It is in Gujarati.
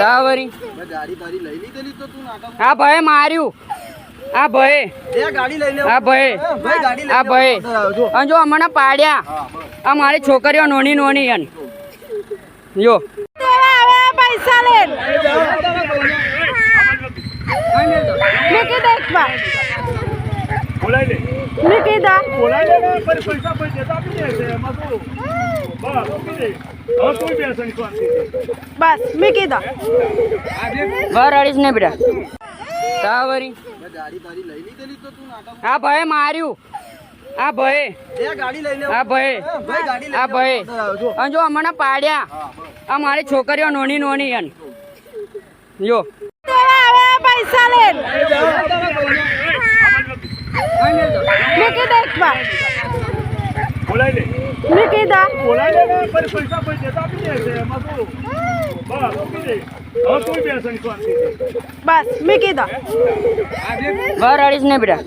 તાવરી ગાડી તારી લઈ લીધેલી તો તું નાટક આ ભાઈ માર્યું. આ ભાઈ એ ગાડી લઈ લે આ ભાઈ ભાઈ ગાડી લઈ આ ભાઈ. અને જો હમણાં પાડ્યા. આ મારી છોકરીઓ નોની નોની એન. જો. પૈસા લે મૂકી દે એક વાર. બોલાય લે મૂકી દે બોલાય પછી પૈસા પૈસા દેતા આપી દે છે એમાં શું બસ બસ મૂકી દો ઘર અડીશ ને બેટા. તો તું આ ભાઈ માર્યું. આ ભાઈ આ ભાઈ આ. ભાઈ અને જો હમણાં પાડ્યા. આ મારી છોકરીઓ નોની નોની એન જો પૈસા લે દે એક વાર. બોલાય લે. મૂકી દે. બોલાય લે પછી પૈસા પૈસા દેતા આપી દે છે એમાં શું? બસ મૂકી દે. હવે કોઈ બેસન શાંતિથી બસ મૂકી દો. ઘર અડીશ ને બેટા.